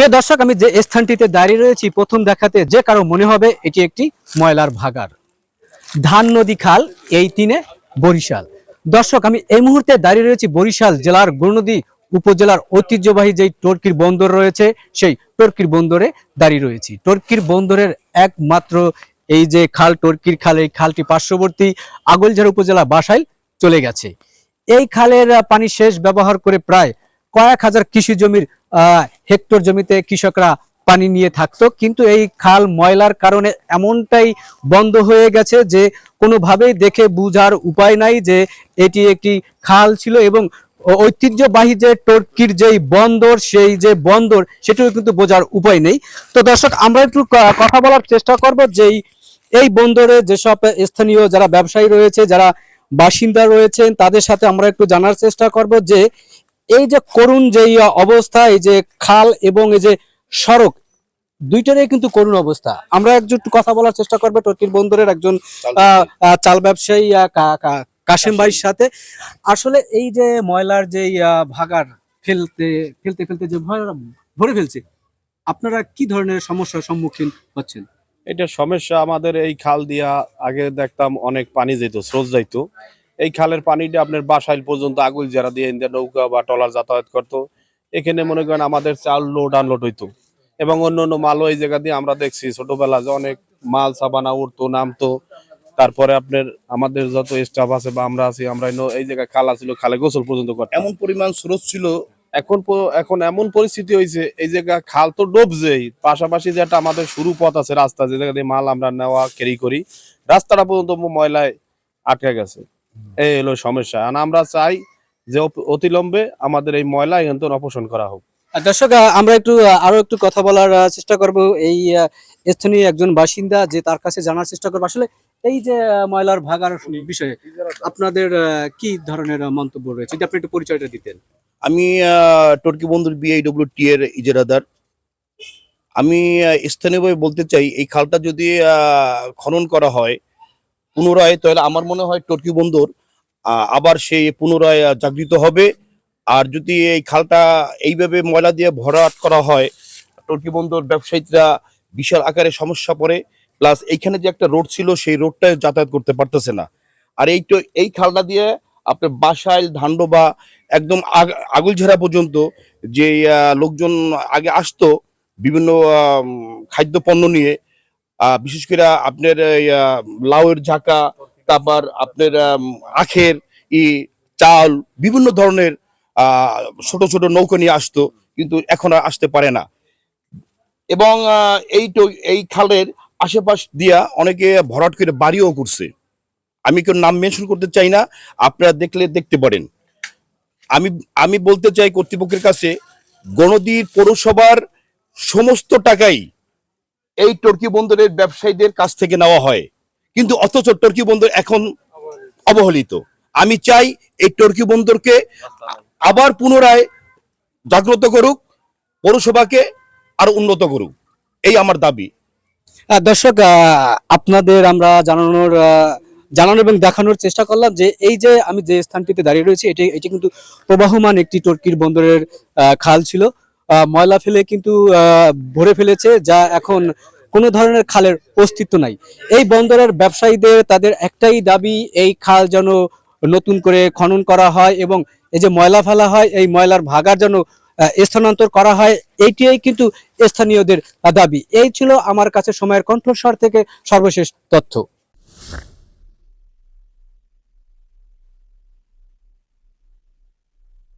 প্রিয় দর্শক, আমি যে স্থানটিতে দাঁড়িয়ে রয়েছি, প্রথম দেখাতে যে কারও মনে হবে, এটি একটি ময়লার ভাগার ধান নদী খাল, এই তিনে বরিশাল। দর্শক, আমি এই মুহূর্তে দাঁড়িয়ে রয়েছি বরিশাল জেলার গুরুনদী উপজেলার ঐতিহ্যবাহী যেই টর্কির বন্দর রয়েছে, সেই টর্কির বন্দরে দাঁড়িয়ে রয়েছি। টর্কির বন্দরের একমাত্র এই যে খাল, টর্কির খাল, এই খালটি পার্শ্ববর্তী আগলঝাড় উপজেলা বাসাইল চলে গেছে। এই খালের পানি শেষ ব্যবহার করে প্রায় কয়েক হাজার কৃষি জমির হেক্টর জমিতে কৃষকরা পানি নিয়ে থাকতো। কিন্তু এই খাল ময়লার কারণে এমনটাই বন্ধ হয়ে গেছে যে কোনোভাবেই দেখে বুঝার উপায় নাই যে এটি একটি খাল ছিল এবং ঐতিহ্যবাহী যে টর্কির যেই বন্দর, সেই যে বন্দর, সেটিও কিন্তু বোঝার উপায় নেই। তো দর্শক, আমরা একটু কথা বলার চেষ্টা করব যেই এই বন্দরে যেসব স্থানীয় যারা ব্যবসায়ী রয়েছে, যারা বাসিন্দা রয়েছেন, তাদের সাথে আমরা একটু জানার চেষ্টা করব যে এই যে করুণ যেই অবস্থা এই যে খাল এবং এই যে সড়ক দুইটারই কিন্তু করুণ অবস্থা। আমরা একজন একটু কথা বলার চেষ্টা করব টর্কির বন্দরের একজন আহ, আহ, চাল ব্যবসায়ী আহ, কা- কা- কাশেম ভাইয়ের সাথে। আসলে এই যে ময়লার যে ভাগার ফেলতে ফেলতে ফেলতে যে ভয়- ভরে ফেলছে আপনারা কি ধরনের সমস্যার সম্মুখীন হচ্ছেন? এটা সমস্যা আমাদের এই খাল দিয়া আগে দেখতাম অনেক পানি যেত স্রোত যাইতো। এই খালের পানিটা আপনার বাসাইল পর্যন্ত আগুল যারা দিয়ে নৌকা বা টলার যাতায়াত করতো। এখানে মনে করেন আমাদের চাল লোড আনলোড হইতো। এবং অন্য অন্য মালও এই জায়গা দিয়ে আমরা দেখছি। ছোটবেলা যে অনেক মাল সাবানা উঠতো নামতো। তারপরে আপনার আমাদের যত স্টাফ আছে বা আমরা আছি আমরা এই জায়গায় খাল ছিল খালে গোসল পর্যন্ত করতাম। এমন পরিমাণ স্রোত ছিল? এখন এখন এমন পরিস্থিতি হয়েছে এই জায়গা খাল তো ডুবছেই। পাশাপাশি যে একটা আমাদের শুরু পথ আছে রাস্তা যে জায়গা দিয়ে মাল আমরা নেওয়া ক্যারি করি রাস্তাটা পর্যন্ত ময়লায় আটকে গেছে। এই হলো সমস্যা। আর আমরা চাই যে অতিলম্বে আমাদের এই ময়লা এখান থেকে অপসারণ করা হোক। দর্শক আমরা একটু আরও একটু কথা বলার চেষ্টা করব। এই স্থানীয় একজন বাসিন্দা যে তার কাছে জানার চেষ্টা করব। আসলে এই যে ময়লার ভাগার বিষয়ে আপনাদের কি ধরনের মন্তব্য রয়েছে? যদি আপনি একটু পরিচয়টা দিতেন। আমি আহ, টর্কি বন্ধুর বিআইডব্লিউ টি এর ইজারাদার। আমি স্থানীয়ভাবে বলতে চাই এই খালটা যদি আহ, খনন করা হয় পুনরায়, তাহলে আমার মনে হয় টর্কি বন্দর আবার সেই পুনরায় জাগৃত হবে। আর যদি এই খালটা এইভাবে ময়লা দিয়ে ভরাট করা হয়, টর্কি বন্দর ব্যবসায়ীরা বিশাল আকারে সমস্যা পড়ে। প্লাস এইখানে যে একটা রোড ছিল, সেই রোডটা যাতায়াত করতে পারতেছে না। আর এই তো, এই খালটা দিয়ে আপনার বাসাইল, ধান্ডবা, একদম আগ- আগুলঝেরা পর্যন্ত যে লোকজন আগে আসতো বিভিন্ন খাদ্য পণ্য নিয়ে বিশেষ করে আপনার লাউয়ের ঝাঁকা, তারপর আপনার আখের, ই, চাল, বিভিন্ন ধরনের ছোট ছোট নৌকা নিয়ে আসতো, কিন্তু এখন আর আসতে পারে না। এবং এই এই খালের আশেপাশ দিয়া অনেকে ভরাট করে বাড়িও করছে। আমি কেউ নাম মেনশন করতে চাই না, আপনারা দেখলে দেখতে পারেন। আমি আমি বলতে চাই কর্তৃপক্ষের কাছে গণদীর পৌরসভার সমস্ত টাকাই এই টর্কি বন্দরের ব্যবসায়ীদের কাছ থেকে নেওয়া হয়। কিন্তু অথচ টর্কি বন্দর এখন অবহেলিত। আমি চাই এই টর্কি বন্দরকে আবার পুনরায় জাগ্রত করুক, পৌরসভাকে আরও উন্নত করুক। এই আমার দাবি। দর্শক আপনাদের আমরা জানানোর জানানো এবং দেখানোর চেষ্টা করলাম যে এই যে আমি যে স্থানটিতে দাঁড়িয়ে রয়েছি, এটি এটি কিন্তু প্রবাহমান একটি টর্কির বন্দরের খাল ছিল। ময়লা ফেলে কিন্তু ভরে ফেলেছে, যা এখন কোনো ধরনের খালের অস্তিত্ব নাই। এই বন্দরের ব্যবসায়ীদের, তাদের একটাই দাবি, এই খাল যেন নতুন করে খনন করা হয় এবং এই যে ময়লা ফেলা হয়, এই ময়লার ভাগার যেন স্থানান্তর করা হয়, এইটিই কিন্তু স্থানীয়দের দাবি। এই ছিল আমার কাছে সময়ের কণ্ঠস্বর থেকে সর্বশেষ তথ্য।